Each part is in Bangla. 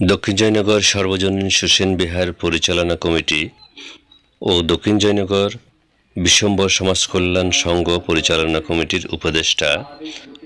দক্ষিণ জয়নগর সর্বজনীন সুসেন বিহার পরিচালনা কমিটি ও দক্ষিণ জয়নগর বিশ্বম্বর সমাজ কল্যাণ সংঘ পরিচালনা কমিটির উপদেষ্টা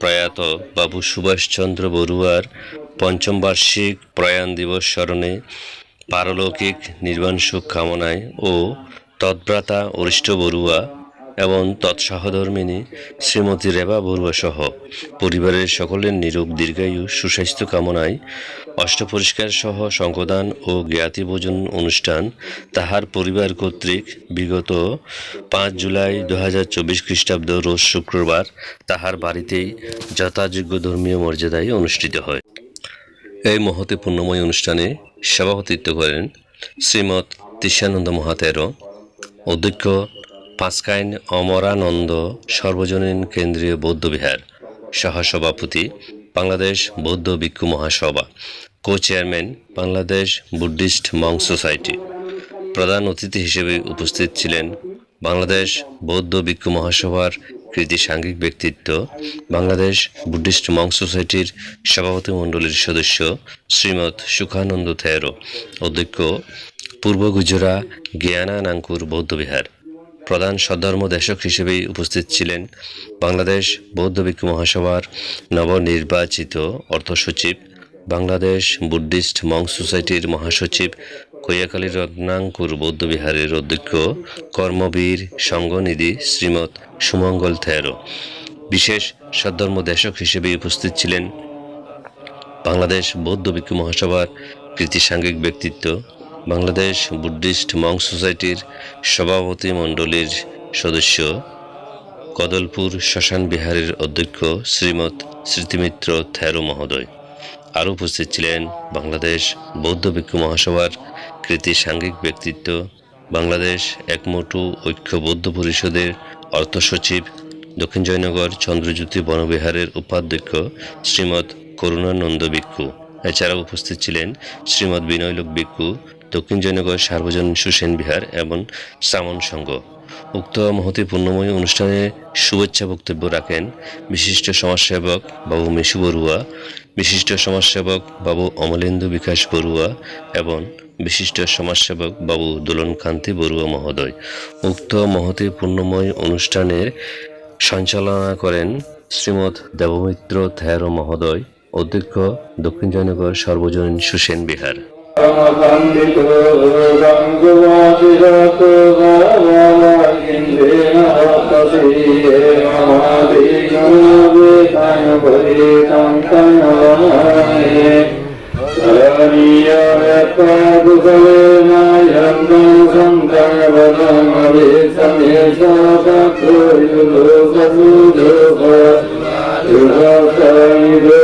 প্রয়াত বাবু সুভাষচন্দ্র বড়ুয়ার পঞ্চম বার্ষিক প্রয়াণ দিবস স্মরণে পারলৌকিক নির্বাণ সুখ কামনায় ও তৎব্রাতা অরিষ্ট বড়ুয়া এবং তৎসহধর্মিনী শ্রীমতী রেবা বড়ুয়া সহ পরিবারের সকলের নিরোগ দীর্ঘায়ু সুস্বাস্থ্য কামনায় অষ্টপরিষ্কার সহ সংকদান ও জ্ঞাতিভোজন অনুষ্ঠান তাহার পরিবার কর্তৃক বিগত পাঁচ জুলাই দু হাজার চব্বিশ খ্রিস্টাব্দ রোজ শুক্রবার তাহার বাড়িতেই যথাযোগ্য ধর্মীয় মর্যাদায় অনুষ্ঠিত হয়। এই মহতে পুণ্যময় অনুষ্ঠানে সভাপতিত্ব করেন শ্রীমৎ তৃষ্ণানন্দ মহাতেরো অধ্যক্ষ পাঁচকাইন অমরানন্দ সর্বজনীন কেন্দ্রীয় বৌদ্ধবিহার সহসভাপতি, বাংলাদেশ বৌদ্ধ ভিক্ষু মহাসভা কো চেয়ারম্যান বাংলাদেশ বুদ্ধিস্ট মং সোসাইটি। প্রধান অতিথি হিসেবে উপস্থিত ছিলেন বাংলাদেশ বৌদ্ধ ভিক্ষু মহাসভার কৃতি সাংঘিক ব্যক্তিত্ব, বাংলাদেশ বুদ্ধিস্ট মং সোসাইটির সভাপতি মণ্ডলীর সদস্য শ্রীমৎ সুখানন্দ থেরো, অধ্যক্ষ, পূর্ব গুজরা জ্ঞানানাঙ্কুর বৌদ্ধবিহার। প্রধান সদ্ধর্ম দেশক হিসেবে উপস্থিত ছিলেন বাংলাদেশ বৌদ্ধ ভিক্ষু মহাসভার নবনির্বাচিত অর্থ সচিব, বাংলাদেশ বুদ্ধিস্ট মং সোসাইটির মহাসচিব, কৈয়াকালী রত্নাঙ্কুর বৌদ্ধবিহারের অধ্যক্ষ, কর্মবীর সঙ্গনিধি শ্রীমৎ সুমঙ্গল থেরো। বিশেষ সদ্ধর্ম দেশক হিসেবে উপস্থিত ছিলেন বাংলাদেশ বৌদ্ধ ভিক্ষু মহাসভার কৃতি সাংঘিক ব্যক্তিত্ব বাংলাদেশ বুদ্ধিস্ট মং সোসাইটির সভাপতি মণ্ডলীর সদস্য। কদলপুর শ্মশান বিহারের অধ্যক্ষ শ্রীমৎ স্মৃতিমিত্র থেরো মহোদয়। আরও উপস্থিত ছিলেন বাংলাদেশ বৌদ্ধ ভিক্ষু মহাসভার কৃতি সাংঘিক ব্যক্তিত্ব, বাংলাদেশ একমটু ঐক্য বৌদ্ধ পরিষদের অর্থ সচিব, দক্ষিণ জয়নগর চন্দ্রজ্যোতি বনবিহারের উপাধ্যক্ষ শ্রীমৎ করুণানন্দ ভিক্ষু। এছাড়াও উপস্থিত ছিলেন শ্রীমৎ বিনয়লোক ভিক্ষু দক্ষিণ জয়নগর সার্বজনীন সুসেন বিহার এবং শ্রাবণ সংঘ। উক্ত মহতি পূর্ণময় অনুষ্ঠানে শুভেচ্ছা বক্তব্য রাখেন বিশিষ্ট সমাজসেবক বাবু মিশু বড়ুয়া, বিশিষ্ট সমাজসেবক বাবু অমলেন্দু বিকাশ বড়ুয়া এবং বিশিষ্ট সমাজসেবক বাবু দোলন কান্তি বড়ুয়া মহোদয়। উক্ত মহতি পূর্ণময় অনুষ্ঠানের সঞ্চালনা করেন শ্রীমৎ দেবমিত্র থেরো মহোদয়, অধ্যক্ষ দক্ষিণ জয়নগর সর্বজনীন সুসেন বিহার। वन्दितो गङ्गुवादिरतो इन्द्रेण हतसीये महादीनवेतनुभरीतं तन्नवामहे शरणीयव्यपादुकलेनायन्नं सङ्कर्वदमभि समेशापत्रोयुलोकसूजोप युगोकरिदो